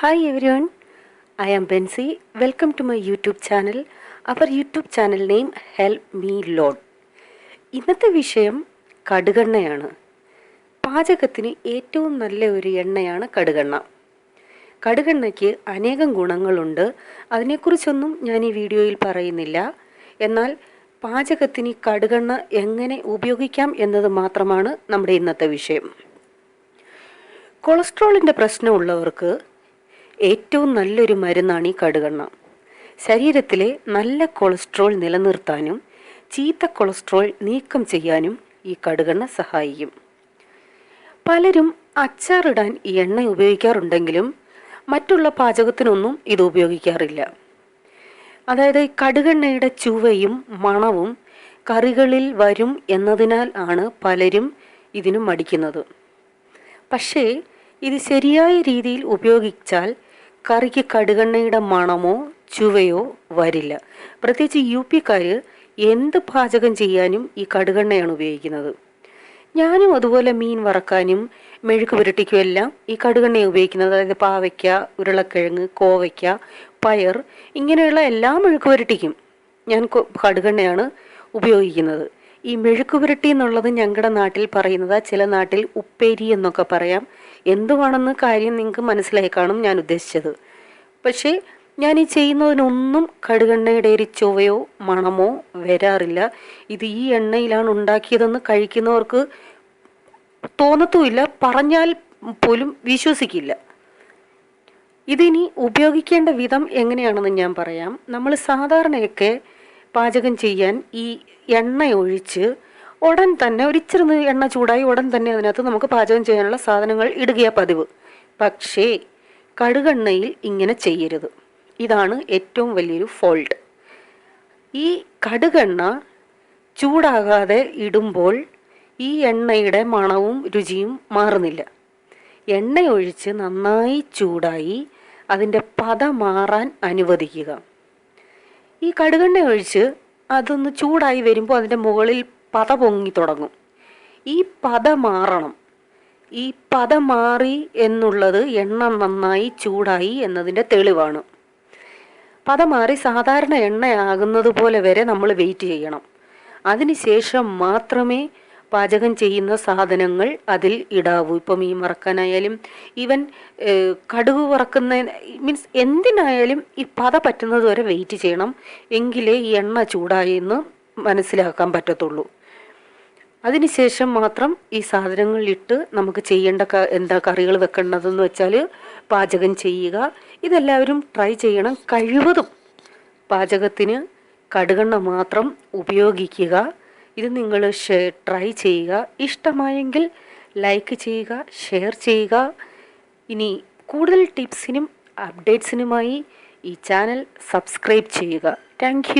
Hi everyone, I am Bensi. Welcome to my YouTube channel Our YouTube channel name Help me Lord. ഇന്നത്തെ വിഷയം കടുകെണ്ണയാണ്. പാചകത്തിന് ഏറ്റവും നല്ല ഒരു എണ്ണയാണ് കടുകെണ്ണ. കടുകെണ്ണയ്ക്ക് അനേകം ഗുണങ്ങളുണ്ട്. അതിനെക്കുറിച്ചൊന്നും ഞാൻ ഈ വീഡിയോയിൽ പറയുന്നില്ല. എന്നാൽ പാചകത്തിന് കടുകെണ്ണ എങ്ങനെ ഉപയോഗിക്കാം എന്നത് മാത്രമാണ് നമ്മുടെ ഇന്നത്തെ വിഷയം. കൊളസ്ട്രോളിന്റെ പ്രശ്നമുള്ളവർക്ക് ഏറ്റവും നല്ലൊരു മരുന്നാണ് ഈ കടുകെണ്ണ. ശരീരത്തിലെ നല്ല കൊളസ്ട്രോൾ നിലനിർത്താനും ചീത്ത കൊളസ്ട്രോൾ നീക്കം ചെയ്യാനും ഈ കടുകെണ്ണ സഹായിക്കും. പലരും അച്ചാറിടാൻ ഈ എണ്ണ ഉപയോഗിക്കാറുണ്ടെങ്കിലും മറ്റുള്ള പാചകത്തിനൊന്നും ഇത് ഉപയോഗിക്കാറില്ല. അതായത് കടുകെണ്ണയുടെ ചുവയും മണവും കറികളിൽ വരും എന്നതിനാൽ ആണ് പലരും ഇതിനും മടിക്കുന്നത്. പക്ഷേ ഇത് ശരിയായ രീതിയിൽ ഉപയോഗിച്ചാൽ കറിക്ക് കടുകെണ്ണയുടെ മണമോ ചുവയോ വരില്ല. പ്രത്യേകിച്ച് യു പിക്കാർ എന്ത് പാചകം ചെയ്യാനും ഈ കടുകെണ്ണയാണ് ഉപയോഗിക്കുന്നത്. ഞാനും അതുപോലെ മീൻ വറക്കാനും മെഴുക്ക് പുരട്ടിക്കും എല്ലാം ഈ കടുകെണ്ണയാണ് ഉപയോഗിക്കുന്നത്. അതായത് പാവയ്ക്ക ഉരുളക്കിഴങ്ങ് കോവയ്ക്ക പയർ ഇങ്ങനെയുള്ള എല്ലാ മെഴുക്ക് പുരട്ടിക്കും. ഞാൻ കടുകെണ്ണയാണ് ഉപയോഗിക്കുന്നത്. ഈ മെഴുക്കുപുരട്ടി എന്നുള്ളത് ഞങ്ങളുടെ നാട്ടിൽ പറയുന്നത് ചില നാട്ടിൽ ഉപ്പേരി എന്നൊക്കെ പറയാം. എന്തുവാണെന്ന് കാര്യം നിങ്ങൾക്ക് മനസ്സിലായി കാണും ഞാൻ ഉദ്ദേശിച്ചത്. പക്ഷേ ഞാൻ ഈ ചെയ്യുന്നതിനൊന്നും കടുകെണ്ണയുടെ ഒരു ചുവയോ മണമോ വരാറില്ല. ഇത് ഈ എണ്ണയിലാണ് ഉണ്ടാക്കിയതെന്ന് കഴിക്കുന്നവർക്ക് തോന്നത്തുമില്ല. പറഞ്ഞാൽ പോലും വിശ്വസിക്കില്ല. ഇതിനി ഉപയോഗിക്കേണ്ട വിധം എങ്ങനെയാണെന്ന് ഞാൻ പറയാം. നമ്മൾ സാധാരണയൊക്കെ പാചകം ചെയ്യാൻ ഈ എണ്ണ ഒഴിച്ച് ഉടൻ തന്നെ ഒരിച്ചിരി എണ്ണ ചൂടായി ഉടൻ തന്നെ അതിനകത്ത് നമുക്ക് പാചകം ചെയ്യാനുള്ള സാധനങ്ങൾ ഇടുകയാ പതിവ്. പക്ഷേ കടുകെണ്ണയിൽ ഇങ്ങനെ ചെയ്യരുത്. ഇതാണ് ഏറ്റവും വലിയൊരു ഫോൾട്ട്. ഈ കടുകെണ്ണ ചൂടാകാതെ ഇടുമ്പോൾ ഈ എണ്ണയുടെ മണവും രുചിയും മാറുന്നില്ല. എണ്ണയൊഴിച്ച് നന്നായി ചൂടായി അതിന്റെ പത മാറാൻ അനുവദിക്കുക. ഈ കടുകെണ്ണ ഒഴിച്ച് അതൊന്ന് ചൂടായി വരുമ്പോൾ അതിന്റെ മുകളിൽ പത പൊങ്ങി തുടങ്ങും. ഈ പത മാറണം. ഈ പത മാറി എന്നുള്ളത് എണ്ണ നന്നായി ചൂടായി എന്നതിന്റെ തെളിവാണ്. പത മാറി സാധാരണ എണ്ണയാകുന്നത് പോലെ വരെ നമ്മൾ വെയിറ്റ് ചെയ്യണം. അതിനുശേഷം മാത്രമേ പാചകം ചെയ്യുന്ന സാധനങ്ങൾ അതിൽ ഇടാവൂ. ഇപ്പം മീൻ വറക്കാനായാലും ഈവൻ കടുക് വറക്കുന്ന മീൻസ് എന്തിനായാലും ഈ പത പറ്റുന്നത് വരെ വെയിറ്റ് ചെയ്യണം. എങ്കിലേ ഈ എണ്ണ ചൂടായി എന്ന് മനസ്സിലാക്കാൻ പറ്റത്തുള്ളൂ. അതിനുശേഷം മാത്രം ഈ സാധനങ്ങൾ ഇട്ട് നമുക്ക് ചെയ്യേണ്ട എന്താ കറികൾ വെക്കേണ്ടതെന്ന് വെച്ചാൽ പാചകം ചെയ്യുക. ഇതെല്ലാവരും ട്രൈ ചെയ്യണം. കഴിവതും പാചകത്തിന് കടുകെണ്ണ മാത്രം ഉപയോഗിക്കുക. ഇത് നിങ്ങൾ ട്രൈ ചെയ്യുക. ഇഷ്ടമായെങ്കിൽ ലൈക്ക് ചെയ്യുക ഷെയർ ചെയ്യുക. ഇനി കൂടുതൽ ടിപ്സിനും അപ്ഡേറ്റ്സിനുമായി ഈ ചാനൽ സബ്സ്ക്രൈബ് ചെയ്യുക. താങ്ക്